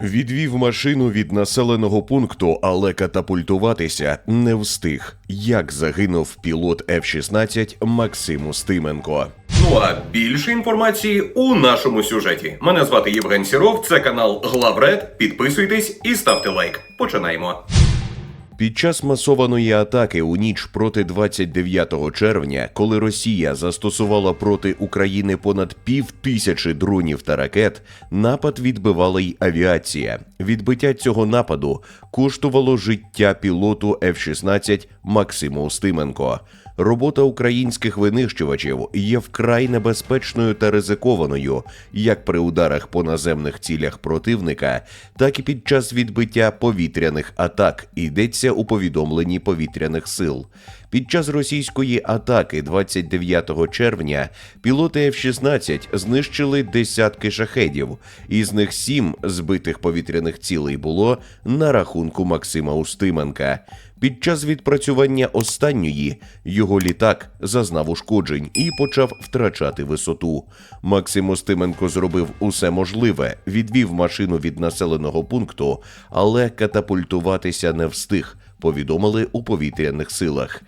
Відвів машину від населеного пункту, але катапультуватися не встиг. Як загинув пілот F-16 Максим Устименко. Ну а більше інформації у нашому сюжеті. Мене звати Євген Сіров, це канал Главред. Підписуйтесь і ставте лайк. Починаємо. Під час масованої атаки у ніч проти 29 червня, коли Росія застосувала проти України понад пів тисячі дронів та ракет, напад відбивала й авіація. Відбиття цього нападу коштувало життя пілоту F-16 Максиму Устименко. Робота українських винищувачів є вкрай небезпечною та ризикованою, як при ударах по наземних цілях противника, так і під час відбиття повітряних атак. Йдеться у повідомленні повітряних сил. Під час російської атаки 29 червня пілоти F-16 знищили десятки шахедів, із них сім збитих повітряних цілей було на рахунку Максима Устименка. Під час відпрацювання останньої його літак зазнав ушкоджень і почав втрачати висоту. Максим Устименко зробив усе можливе, відвів машину від населеного пункту, але катапультуватися не встиг. Повідомили у повітряних силах.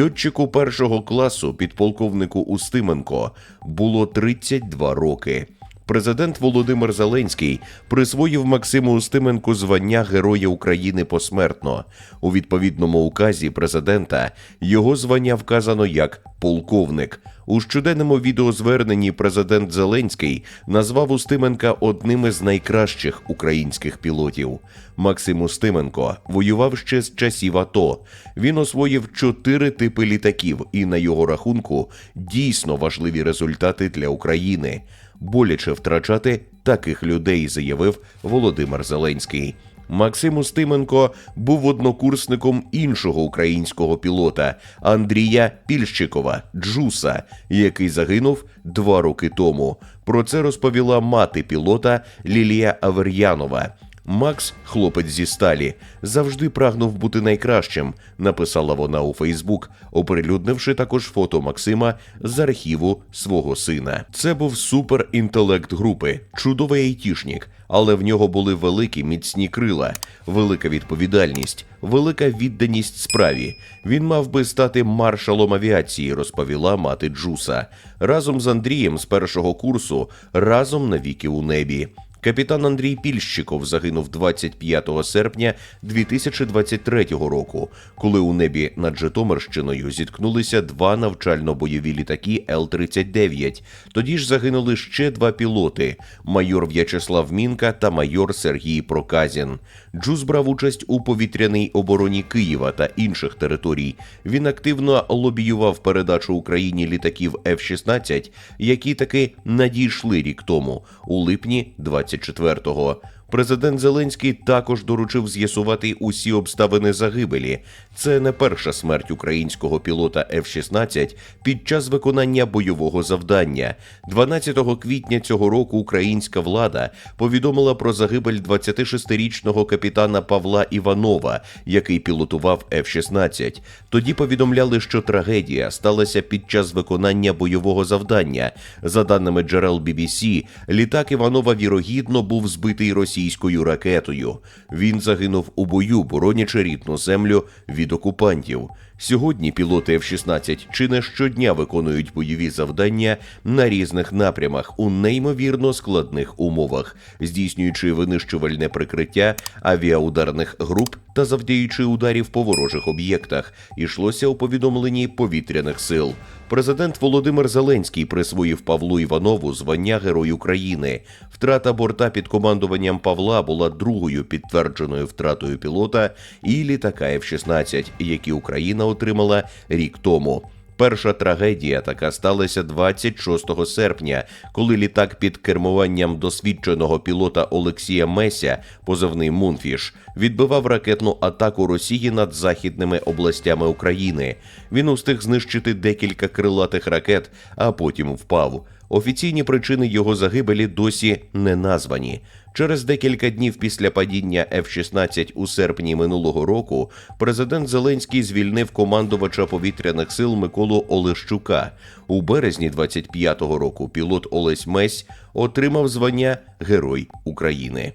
Льотчику першого класу, підполковнику Устименко, було 32 роки. Президент Володимир Зеленський присвоїв Максиму Устименку звання Героя України посмертно. У відповідному указі президента його звання вказано як полковник. У щоденному відеозверненні президент Зеленський назвав Устименка одним із найкращих українських пілотів. Максим Устименко воював ще з часів АТО. Він освоїв чотири типи літаків, і на його рахунку дійсно важливі результати для України. Боляче втрачати таких людей, заявив Володимир Зеленський. Максим Устименко був однокурсником іншого українського пілота Андрія Пільщикова Джуса, який загинув два роки тому. Про це розповіла мати пілота Лілія Авер'янова. Макс, хлопець зі сталі, завжди прагнув бути найкращим, написала вона у Фейсбук, оприлюднивши також фото Максима з архіву свого сина. Це був суперінтелект групи, чудовий айтішнік, але в нього були великі міцні крила, велика відповідальність, велика відданість справі. Він мав би стати маршалом авіації, розповіла мати Джуса. Разом з Андрієм з першого курсу, разом навіки у небі. Капітан Андрій Пільщиков загинув 25 серпня 2023 року, коли у небі над Житомирщиною зіткнулися два навчально-бойові літаки Л-39. Тоді ж загинули ще два пілоти: майор В'ячеслав Мінка та майор Сергій Проказін. Джуз брав участь у повітряній обороні Києва та інших територій. Він активно лобіював передачу Україні літаків F-16, які таки надійшли рік тому, у липні 24-го. Президент Зеленський також доручив з'ясувати усі обставини загибелі. Це не перша смерть українського пілота F-16 під час виконання бойового завдання. 12 квітня цього року українська влада повідомила про загибель 26-річного капітана Павла Іванова, який пілотував F-16. Тоді повідомляли, що трагедія сталася під час виконання бойового завдання. За даними джерел BBC, літак Іванова вірогідно був збитий російською ракетою. Він загинув у бою, боронячи рідну землю від окупантів. Сьогодні пілоти F-16 чи не щодня виконують бойові завдання на різних напрямах у неймовірно складних умовах, здійснюючи винищувальне прикриття авіаударних груп та завдяючи ударів по ворожих об'єктах. Ішлося у повідомленні повітряних сил. Президент Володимир Зеленський присвоїв Павлу Іванову звання Герой України. Втрата борта під командуванням Павла була другою підтвердженою втратою пілота і літака F-16, які Україна отримала рік тому. Перша трагедія така сталася 26 серпня, коли літак під кермуванням досвідченого пілота Олексія Меся, позивний Мунфіш, відбивав ракетну атаку Росії над західними областями України. Він устиг знищити декілька крилатих ракет, а потім впав. Офіційні причини його загибелі досі не названі. Через декілька днів після падіння F-16 у серпні минулого року президент Зеленський звільнив командувача повітряних сил Миколу Олещука. У березні 25-го року пілот Олесь Месь отримав звання Герой України.